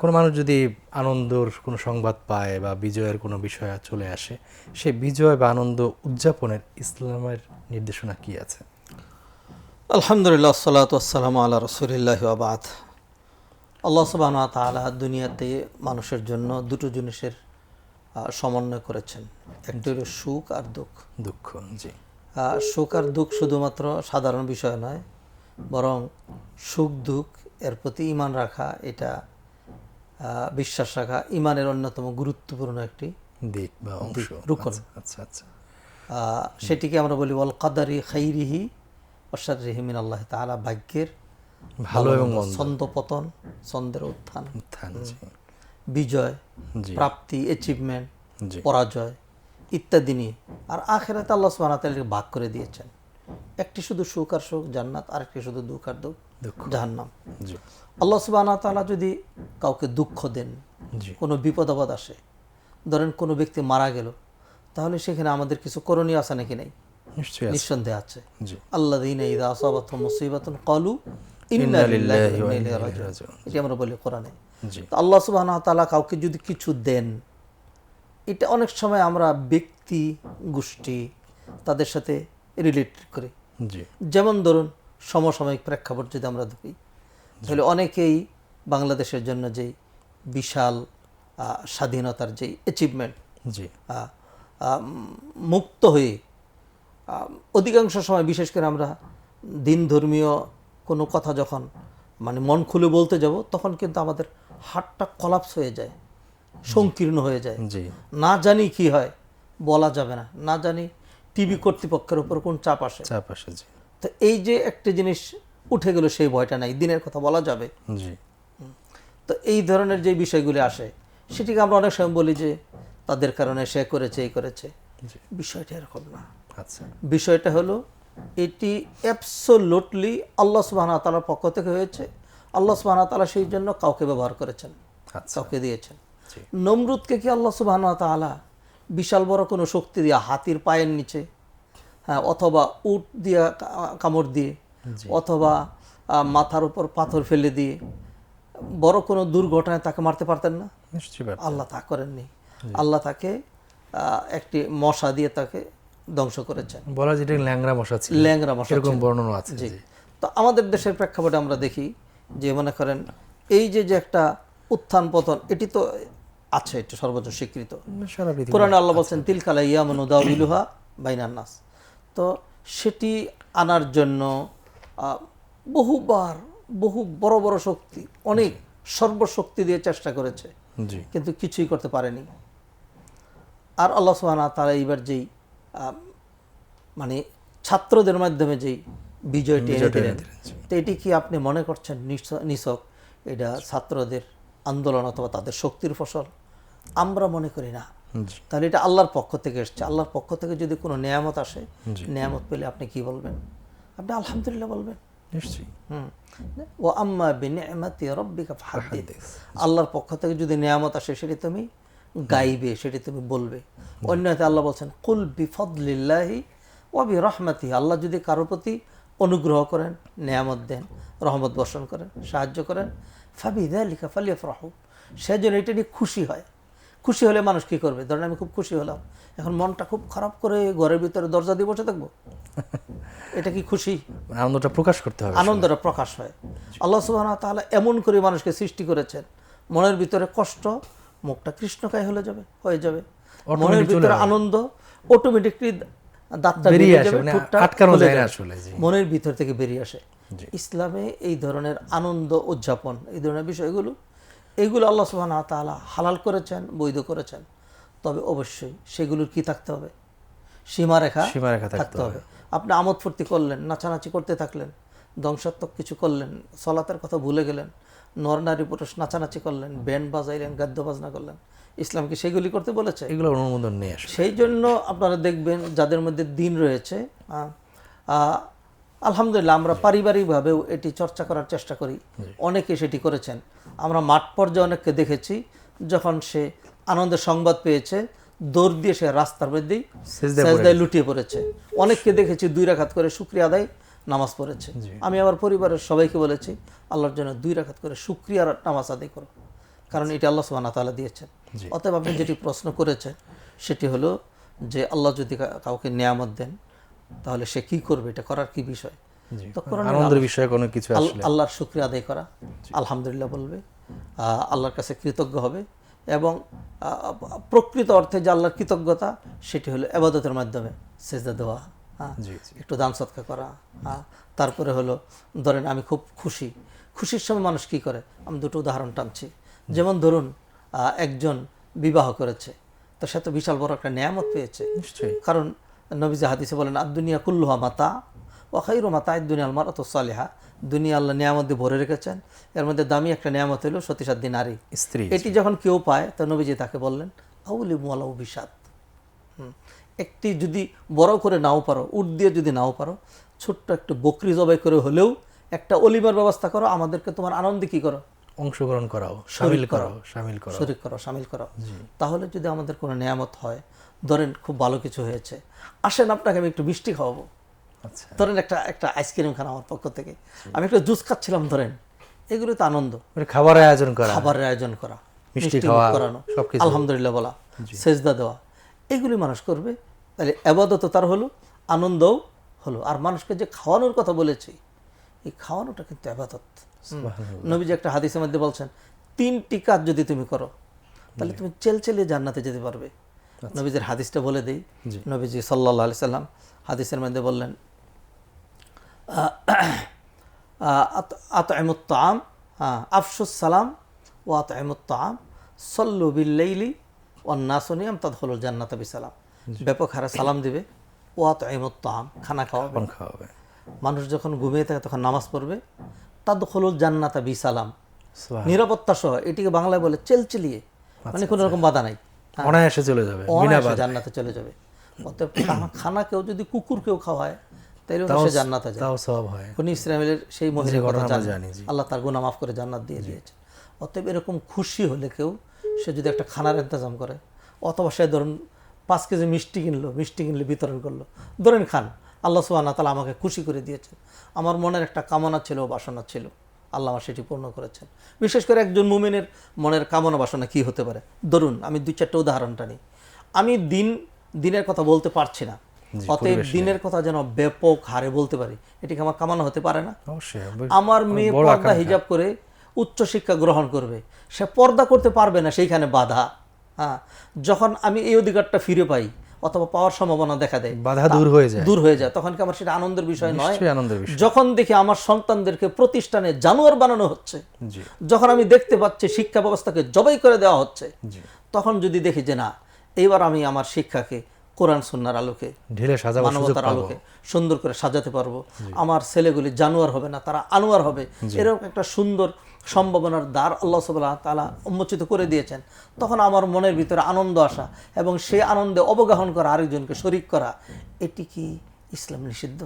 কোনো মানুষ যদি আনন্দর কোনো সংবাদ পায় বা বিজয়ের কোনো বিষয় চলে আসে সে বিজয় বা আনন্দ উদযাপনের ইসলামের নির্দেশনা কি আছে? আলহামদুলিল্লাহ সালাত আসসালাম আল্লাহ রসুলিল্লাহ আবাদ আল্লাহ সুবাহ তালা দুনিয়াতে মানুষের জন্য দুটো জিনিসের সমন্বয় করেছেন। একটি হলো সুখ আর দুঃখ। দুঃখ জি। সুখ আর দুঃখ শুধুমাত্র সাধারণ বিষয় নয় বরং সুখ দুঃখ এর প্রতি ইমান রাখা এটা বিশ্বাস রাখা ইমানের অন্যতম গুরুত্বপূর্ণ একটি দিক বা অংশ। রুকন। আচ্ছা, আচ্ছা আচ্ছা। আহ, সেটিকে আমরা বলি ওয়াল কাদারি খাইরিহি অসার রেহিমিন আল্লাহ তালা ভাগ্যের ভালো এবং মন্দ। ছন্দ পতন ছন্দের উত্থান। উত্থান বিজয় প্রাপ্তি অ্যাচিভমেন্ট পরাজয় ইত্যাদি নিয়ে। আর আখেরাতে আল্লাহ ওয়া ভাগ করে দিয়েছেন। একটি শুধু সুখ আর সুখ জান্নাত আরেকটি শুধু দুঃখ আর দুঃখ। জাহান্নাম। আল্লাহ সুবহানাহু ওয়া তাআলা যদি কাউকে দুঃখ দেন কোনো বিপদ আপদ আসে ধরেন কোনো ব্যক্তি মারা গেল তাহলে সেখানে আমাদের কিছু করণীয় আছে নাকি নেই? নিঃসন্দেহে আছে। আল্লাহ দিন ইদা আসাবাতুহুম মুসিবাতুন এটি আমরা বলি কোরআনে। তো আল্লাহ সুবহানাহু ওয়া তাআলা কাউকে যদি কিছু দেন এটা অনেক সময় আমরা ব্যক্তি গোষ্ঠী তাদের সাথে রিলেট করি। যেমন ধরুন সমসাময়িক প্রেক্ষাপট যদি আমরা দেখি তাহলে অনেকেই বাংলাদেশের জন্য যেই বিশাল স্বাধীনতার যেই অ্যাচিভমেন্ট জি। মুক্ত হয়ে অধিকাংশ সময় বিশেষ করে আমরা দিন ধর্মীয় কোনো কথা যখন মানে মন খুলে বলতে যাব তখন কিন্তু আমাদের হাটটা কলাপস হয়ে যায় সংকীর্ণ হয়ে যায়। না জানি কি হয় বলা যাবে না। না জানি টিভি কর্তৃপক্ষের উপর কোন চাপ আসে? চাপ আসে জি। তো এই যে একটা জিনিস উঠে গেল সেই ভয়টা নাই দিনের কথা বলা যাবে। জি। তো এই ধরনের যে বিষয়গুলি আসে সেটিকে আমরা অনেক সময় বলি যে তাদের কারণে সে করেছে এই করেছে। বিষয়টা এরকম না। আচ্ছা। বিষয়টা হলো এটি অ্যাবসোলুটলি আল্লাহ সুবাহ তালার পক্ষ থেকে হয়েছে। আল্লাহ সুবাহ তালা সেই জন্য কাউকে ব্যবহার করেছেন আচ্ছা। কাউকে দিয়েছেন। জি। নমরুদকে কি আল্লাহ সুবাহ তালা বিশাল বড় কোনো শক্তি দিয়ে হাতির পায়ের নিচে হ্যাঁ অথবা উট দিয়ে কামড় দিয়ে অথবা মাথার উপর পাথর ফেলে দিয়ে বড় কোনো দুর্ঘটনায় তাকে মারতে পারতেন না? আল্লাহ তা করেননি। আল্লাহ তাকে একটি মশা দিয়ে তাকে ধ্বংস করেছেন। বলা যেটা ল্যাংরা মশা ছিল। ল্যাংরা মশা এরকম বর্ণনা আছে জি। তো আমাদের দেশের প্রেক্ষাপটে আমরা দেখি যে মনে করেন এই যে যে একটা উত্থান পতন এটি তো আছে এটা সর্বোচ্চ স্বীকৃত। কোরআনে আল্লাহ বলছেন তিলকালা ইয়ামন উদাউলুহা বাইনান নাস। তো সেটি আনার জন্য বহুবার বহু বড় বড় শক্তি অনেক সর্বশক্তি দিয়ে চেষ্টা করেছে। কিন্তু কিছুই করতে পারেনি। আর আল্লাহ সুবহানা তারা এইবার যেই মানে ছাত্রদের মাধ্যমে যেই বিজয়টি এনে দিলেন তো এটি কি আপনি মনে করছেন নিছক? এটা ছাত্রদের আন্দোলন অথবা তাদের শক্তির ফসল আমরা মনে করি না। তাহলে এটা আল্লাহর পক্ষ থেকে এসছে। আল্লাহর পক্ষ থেকে যদি কোনো নেয়ামত আসে নেয়ামত পেলে আপনি কি বলবেন? আপনি আলহামদুলিল্লাহ বলবেন। নিশ্চয়ই। হুম। ও আম্মা রাব্বিকা ফাহাদ্দিস। আল্লাহর পক্ষ থেকে যদি নিয়ামত আসে সেটি তুমি গাইবে সেটি তুমি বলবে। অন্যতে আল্লাহ বলছেন কুল বিফদলিল্লাহি ওয়া বিরহমাতিহি। আল্লাহ যদি কারোর প্রতি অনুগ্রহ করেন নিয়ামত দেন রহমত বর্ষণ করেন সাহায্য করেন ফাবিদালিকা ফালিয়াফরাহু সেজন্য এটা নিয়ে খুশি হয়। খুশি হলে মানুষ কি করবে? ধরেন আমি খুব খুশি হলাম। এখন মনটা খুব খারাপ করে ঘরের ভিতরে দরজা দিয়ে বসে থাকব? এটা কি খুশি? আনন্দটা প্রকাশ করতে হবে আনন্দটা প্রকাশ হয়। আল্লাহ সুবাহ তাহলে এমন করে মানুষকে সৃষ্টি করেছেন মনের ভিতরে কষ্ট মুখটা কৃষ্ণকায় হলে যাবে হয়ে যাবে। মনের ভিতরে আনন্দ অটোমেটিকলি দাঁতটা বেরিয়ে আসে, মানে আটকানো যায় না আসলে, মনের ভিতর থেকে বেরিয়ে আসে। ইসলামে এই ধরনের আনন্দ উদযাপন এই ধরনের বিষয়গুলো এইগুলো আল্লাহ সুবহান তাআলা হালাল করেছেন বৈধ করেছেন। তবে অবশ্যই সেগুলোর কি থাকতে হবে? সীমারেখা সীমারেখা থাকতে থাকতে হবে। আপনি আমোদ ফুর্তি করলেন নাচানাচি করতে থাকলেন ধ্বংসাত্মক কিছু করলেন সলাতের কথা ভুলে গেলেন নর নারী পুরুষ নাচানাচি করলেন ব্যান্ড বাজাইলেন গাদ্য বাজনা করলেন ইসলাম কি সেগুলি করতে বলেছে। এগুলো অনুমোদন নেই সেই জন্য আপনারা দেখবেন যাদের মধ্যে দিন রয়েছে আলহামদুলিল্লাহ আমরা পারিবারিকভাবেও এটি চর্চা করার চেষ্টা করি। অনেকে সেটি করেছেন। আমরা মাঠ পর্যায়ে অনেককে দেখেছি যখন সে আনন্দের সংবাদ পেয়েছে দৌড় দিয়ে সে রাস্তার মধ্যেই সেজদায় লুটিয়ে পড়েছে। অনেককে দেখেছি দুই রাখাত করে শুক্রিয়া আদায় নামাজ পড়েছে। আমি আমার পরিবারের সবাইকে বলেছি আল্লাহর জন্য দুই রাখাত করে শুক্রিয়ার নামাজ আদায় করো। কারণ এটা আল্লাহ সুবাহ তাআলা দিয়েছেন। অতএব আপনি যেটি প্রশ্ন করেছেন সেটি হলো যে আল্লাহ যদি কাউকে নিয়ামত দেন তাহলে সে কি করবে? এটা করার কি বিষয়? আনন্দের বিষয়ে কোনো কিছু আল্লাহর শুক্রিয়া আদায় করা আলহামদুলিল্লাহ বলবে। আল্লাহর কাছে কৃতজ্ঞ হবে এবং প্রকৃত অর্থে যে আল্লাহর কৃতজ্ঞতা সেটি হলো এবাদতের মাধ্যমে সেজদা দেওয়া হ্যাঁ একটু দান সৎকা করা হ্যাঁ তারপরে হলো ধরেন আমি খুব খুশি। খুশির সময় মানুষ কি করে? আমি দুটো উদাহরণ টানছি। যেমন ধরুন একজন বিবাহ করেছে তো সে তো বিশাল বড় একটা নিয়ামত পেয়েছে। নিশ্চয়ই। কারণ নবীজি হাদিসে বলেন আর দুনিয়া কুল্লুহা মাতা ও খাইরু মাতা দুনিয়া আলমার অত সালেহা। দুনিয়া আল্লাহ নিয়ামত দিয়ে ভরে রেখেছেন। এর মধ্যে দামি একটা নিয়ামত হলো সতীসাধ্যী নারী। স্ত্রী এটি যখন কেউ পায় তো নবীজি তাকে বললেন আউলি মুআলাউ বিষাদ হুম। একটি যদি বড় করে নাও পারো উট দিয়ে যদি নাও পারো ছোট্ট একটু বকরি জবাই করে হলেও একটা অলিমার ব্যবস্থা করো আমাদেরকে তোমার আনন্দে কী করো? অংশগ্রহণ করাও শামিল করো। করো শামিল করো শরিক করো সামিল করো তাহলে যদি আমাদের কোনো নিয়ামত হয় ধরেন খুব ভালো কিছু হয়েছে আসেন আপনাকে আমি একটু মিষ্টি খাওয়াবো। আচ্ছা। ধরেন একটা একটা আইসক্রিম খান আমার পক্ষ থেকে। আমি একটা জুস খাচ্ছিলাম ধরেন। এগুলো তো আনন্দ। মানে খাবারের আয়োজন করা। খাবারের আয়োজন করা। মিষ্টি খাওয়া, করানো। সবকিছু। আলহামদুলিল্লাহ বলা। সেজদা দেওয়া। এগুলি মানুষ করবে। তাহলে আবাদত তার হলো আনন্দও হলো। আর মানুষকে যে খাওয়ানোর কথা বলেছি এই খাওয়ানোটা কিন্তু আবাদত। নবীজি একটা হাদিসের মধ্যে বলছেন তিনটি কাজ যদি তুমি করো তাহলে তুমি চেলচেলে জান্নাতে যেতে পারবে। নবীজির হাদিসটা বলে দিই। নবীজি সাল্লাহ আলি সাল্লাম হাদিসের মধ্যে বললেন আতমুত্তাম আফসুস সালাম ও আতমুত্তাম সল্লু বিল্লাইলি ও নাসনিয়াম তাদ হল জান্নাত বিসালাম। ব্যাপক হারে সালাম দিবে ও আতমুত্তাম খানা খাওয়াবে। কোন খাওয়াবে। মানুষ যখন ঘুমিয়ে থাকে তখন নামাজ পড়বে। তাদ হল জান্নাতা বিসালাম। সুবহান। নিরাপত্তা সহ এটিকে বাংলায় বলে চেলচেলিয়ে। মানে কোনো রকম বাধা নাই। অনায়াসে চলে যাবে অনায়াসে জান্নাতে চলে যাবে। অতএব খানা- কেউ যদি কুকুর কেউ খাওয়ায় তাইলে সে জান্নাতে যায়। তাও সব হয়। ইসরায়েলের সেই মহিলার কথা জানি, আল্লাহ তার গুনাহ মাফ করে জান্নাত দিয়ে দিয়েছে। অতএব এরকম খুশি হলে কেউ সে যদি একটা খানার ইন্তজাম করে অথবা সে ধরুন পাঁচ কেজি মিষ্টি কিনলো মিষ্টি কিনলে বিতরণ করল ধরেন খান আল্লাহ সুবাহ তালা আমাকে খুশি করে দিয়েছেন। আমার মনের একটা কামনা ছিল বাসনা ছিল। আল্লাহ আমার সেটি পূর্ণ করেছেন। বিশেষ করে একজন মুমিনের মনের কামনা বাসনা কি হতে পারে? ধরুন আমি দুই চারটে উদাহরণটা নিই। আমি দিন দিনের কথা বলতে পারছি না। অতএব দিনের কথা যেন ব্যাপক হারে বলতে পারি এটিকে আমার কামানো হতে পারে না। আমার মেয়ে পর্দা হিজাব করে উচ্চ শিক্ষা গ্রহণ করবে। সে পর্দা করতে পারবে না সেইখানে বাধা। হ্যাঁ যখন আমি এই অধিকারটা ফিরে পাই অথবা পাওয়ার সম্ভাবনা দেখা দেয়। বাধা দূর হয়ে যায়। দূর হয়ে যায়। তখন কি আমার সেটা আনন্দের বিষয় নয়? আনন্দের বিষয়। যখন দেখি আমার সন্তানদেরকে প্রতিষ্ঠানে জানোয়ার বানানো হচ্ছে যখন আমি দেখতে পাচ্ছি শিক্ষা ব্যবস্থাকে জবাই করে দেওয়া হচ্ছে তখন যদি দেখি যে না এইবার আমি আমার শিক্ষাকে কোরআন সুন্নার আলোকে ঢেলে সুযোগ মানবতার আলোকে সুন্দর করে সাজাতে পারব। আমার ছেলেগুলি জানোয়ার হবে না তারা আনোয়ার হবে। এরকম একটা সুন্দর সম্ভাবনার দ্বার আল্লাহ সাল্লাহ তালা উন্মোচিত করে দিয়েছেন। তখন আমার মনের ভিতরে আনন্দ আসা এবং সেই আনন্দে অবগাহন করা আরেকজনকে শরিক করা, এটি কি ইসলাম নিষিদ্ধ?